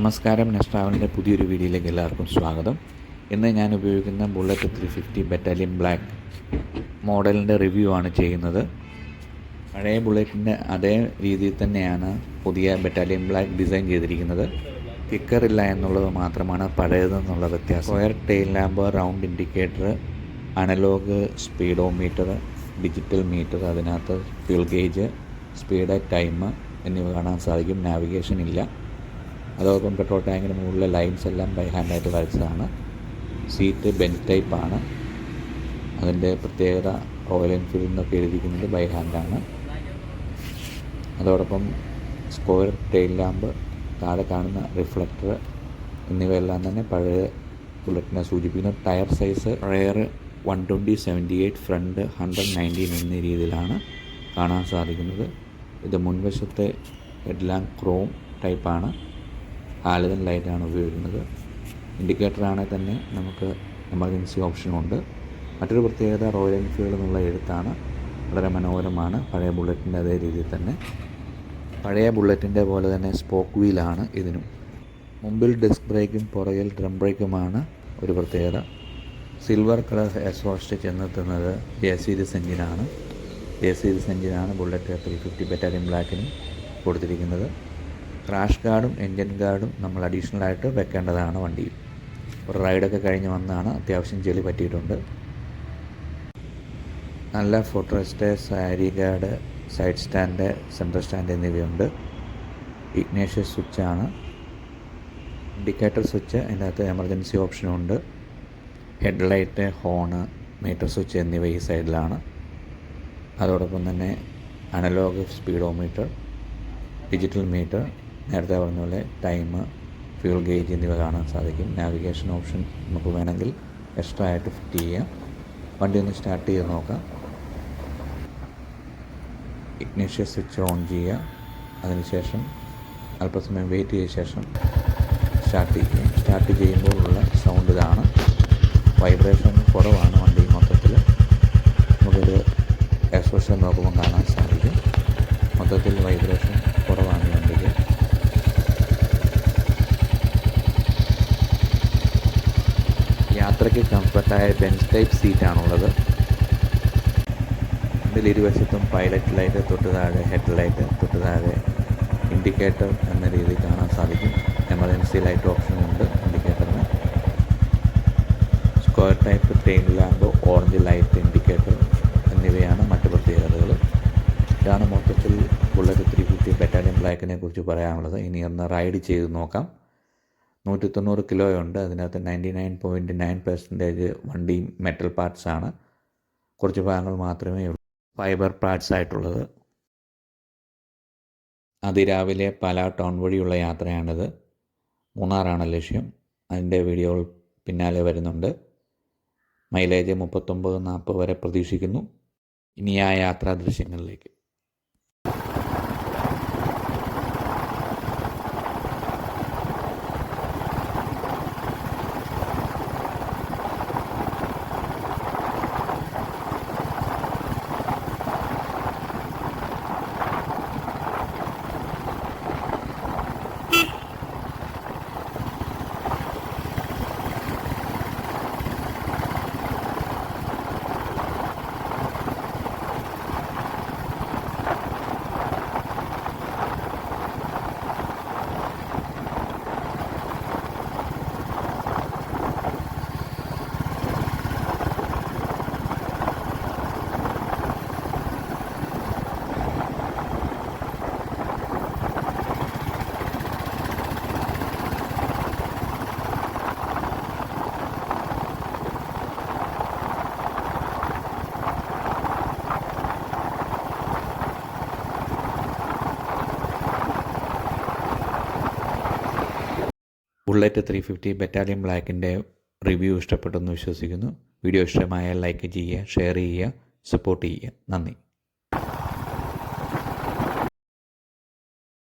നമസ്കാരം നെസ്ട്രാവലിന്റെ പുതിയൊരു വീഡിയോയിലേക്ക് എല്ലാവർക്കും സ്വാഗതം. ഇന്ന് ഞാൻ ഉപയോഗിക്കുന്ന bullet three fifty battalion black മോഡലിന്റെ റിവ്യൂ ആണ് ചെയ്യുന്നത്. പഴയ ബുള്ളറ്റിന്റെ അതേ രീതിയിൽ തന്നെയാണ് പുതിയ ബറ്റാലിയൻ ബ്ലാക്ക് ഡിസൈൻ ചെയ്തിരിക്കുന്നത്. കിക്കറില്ല എന്നുള്ളത് മാത്രമാണ് പഴയതെന്നുള്ള വ്യത്യാസം. Square tail lamp round indicator analogue speedometer digital meter അതിനകത്ത് ഫ്യൂൾ ഗേജ് സ്പീഡ് ടൈം എന്നിവ കാണാൻ സാധിക്കും. നാവിഗേഷൻ ഇല്ല. അതോടൊപ്പം പെട്രോൾ ടാങ്കിന് മുകളിലെ ലൈൻസ് എല്ലാം ബൈ ഹാൻഡായിട്ട് വരച്ചതാണ്. സീറ്റ് ബെഞ്ച് ടൈപ്പാണ് അതിന്റെ പ്രത്യേകത റോയൽ എൻഫീൽഡ് എന്നൊക്കെ എഴുതിയിരിക്കുന്നത് ബൈ ഹാൻഡാണ് അതോടൊപ്പം സ്ക്വയർ ടെയിൽ ലാമ്പ് താഴെ കാണുന്ന റിഫ്ലക്ടർ എന്നിവയെല്ലാം തന്നെ പഴയ ബുള്ളറ്റിനെ സൂചിപ്പിക്കുന്നു. Tyre size rear one twenty seventy eight front hundred nineteen എന്നീ രീതിയിലാണ് കാണാൻ സാധിക്കുന്നത്. ഇത് മുൻവശത്തെ ഹെഡ്ലാമ്പ് ക്രോം ടൈപ്പാണ് ഹാലജൻ ലൈറ്റാണ് ഉപയോഗിക്കുന്നത്. ഇൻഡിക്കേറ്റർ ആണെങ്കിൽ തന്നെ നമുക്ക് എമർജൻസി ഓപ്ഷനുണ്ട് മറ്റൊരു പ്രത്യേകത റോയൽ എൻഫീൽഡ് എന്നുള്ള എഴുത്താണ്. വളരെ മനോഹരമാണ്. പഴയ ബുള്ളറ്റിന്റെ അതേ രീതിയിൽ തന്നെ. പഴയ ബുള്ളറ്റിന്റെ പോലെ തന്നെ സ്പോക്ക് വീലാണ് ഇതിനും. മുമ്പിൽ ഡിസ്ക് ബ്രേക്കും പുറകിൽ ഡ്രം ബ്രേക്കുമാണ് ഒരു പ്രത്യേകത. സിൽവർ കളർ എസോസ്റ്റ് ചെന്നെത്തുന്നത് എ സീരീസ് എഞ്ചിനാണ് എ സീരീസ് എഞ്ചിനാണ് ബുള്ളറ്റ് ത്രീ ഫിഫ്റ്റി ബറ്റാലിയൻ ബ്ലാക്കിനും കൊടുത്തിരിക്കുന്നത്. ക്രാഷ് ഗാർഡും എൻജിൻ ഗാർഡും നമ്മൾ അഡീഷണൽ ആയിട്ട് വെക്കേണ്ടതാണ് വണ്ടിയിൽ. ഒരു റൈഡൊക്കെ കഴിഞ്ഞ് വന്നാണ് അത്യാവശ്യം ചെളി പറ്റിയിട്ടുണ്ട്. നല്ല foot rest sari guard side stand central stand എന്നിവയുണ്ട്. ഇഗ്നേഷ്യസ് സ്വിച്ചാണ് ഇൻഡിക്കേറ്റർ സ്വിച്ച് അതിന്റെ അകത്ത് എമർജൻസി ഓപ്ഷനുണ്ട് ഹെഡ്ലൈറ്റ് ഹോണ് മീറ്റർ സ്വിച്ച് എന്നിവ ഈ സൈഡിലാണ് അതോടൊപ്പം തന്നെ അനലോഗ് സ്പീഡോമീറ്റർ ഡിജിറ്റൽ മീറ്റർ നേരത്തെ പറഞ്ഞ പോലെ ടൈം ഫ്യൂൾ ഗേജ് എന്നിവ കാണാൻ സാധിക്കും. നാവിഗേഷൻ ഓപ്ഷൻ നമുക്ക് വേണമെങ്കിൽ എക്സ്ട്രാ ആയിട്ട് ഫിറ്റ് ചെയ്യാം. വണ്ടി ഒന്ന് സ്റ്റാർട്ട് ചെയ്ത് നോക്കാം. ഇഗ്നേഷ്യ സ്വിച്ച് ഓൺ ചെയ്യുക. അതിനുശേഷം അല്പസമയം വെയിറ്റ് ചെയ്ത ശേഷം സ്റ്റാർട്ട് ചെയ്യുക. സ്റ്റാർട്ട് ചെയ്യുമ്പോഴുള്ള സൗണ്ട് ഇതാണ്. വൈബ്രേഷൻ കുറവാണ് വണ്ടി മൊത്തത്തിൽ. നമുക്കൊരു എക്സ്പ്രഷൻ നോക്കുമ്പോൾ കാണാൻ സാധിക്കും. മൊത്തത്തിൽ വൈബ്രേഷൻ കുറവാണ് ഈ വണ്ടിക്ക് യാത്രയ്ക്ക് കംഫർട്ടായ ബെഞ്ച് ടൈപ്പ് സീറ്റാണുള്ളത്. ഇതിൽ ഇരുവശത്തും പൈലറ്റ് ലൈറ്റ് തൊട്ട് താഴെ ഹെഡ് ലൈറ്റ് തൊട്ട് താഴെ ഇൻഡിക്കേറ്റർ എന്ന രീതിയിൽ കാണാൻ സാധിക്കും. എമർജൻസി ലൈറ്റ് ഓപ്ഷൻ ഉണ്ട് ഇൻഡിക്കേറ്ററിന്. Square type tail lamp orange light indicator എന്നിവയാണ് മറ്റ് പ്രത്യേകതകൾ. ഇതാണ് മൊത്തത്തിൽ ബുള്ളറ്റ് ത്രീ ഫിഫ്റ്റി ബെറ്റാലിയൻ ബ്ലാക്കിനെ കുറിച്ച് പറയാനുള്ളത്. ഇനി ഒന്ന് റൈഡ് ചെയ്ത് നോക്കാം. നൂറ്റി തൊണ്ണൂറ് കിലോയുണ്ട്. അതിനകത്ത് ninety nine point nine percentage വണ്ടി മെറ്റൽ പാർട്സ് ആണ് കുറച്ച് ഭാഗങ്ങൾ മാത്രമേ ഉള്ളൂ. ഫൈബർ പാർട്സ് ആയിട്ടുള്ളത്. അതിരാവിലെ പല ടൗൺ വഴിയുള്ള യാത്രയാണിത്. മൂന്നാറാണ് ലക്ഷ്യം. അതിന്റെ വീഡിയോകൾ പിന്നാലെ വരുന്നുണ്ട്. മൈലേജ് മുപ്പത്തൊമ്പത് നാൽപ്പത് വരെ പ്രതീക്ഷിക്കുന്നു. ഇനി ആ യാത്രാ ദൃശ്യങ്ങളിലേക്ക്. ബുള്ളറ്റ് ത്രീ ഫിഫ്റ്റി ബറ്റാലിയൻ ബ്ലാക്കിന്റെ റിവ്യൂ ഇഷ്ടപ്പെട്ടെന്ന് വിശ്വസിക്കുന്നു. വീഡിയോ ഇഷ്ടമായാൽ ലൈക്ക് ചെയ്യുക ഷെയർ ചെയ്യുക സപ്പോർട്ട് ചെയ്യുക. നന്ദി.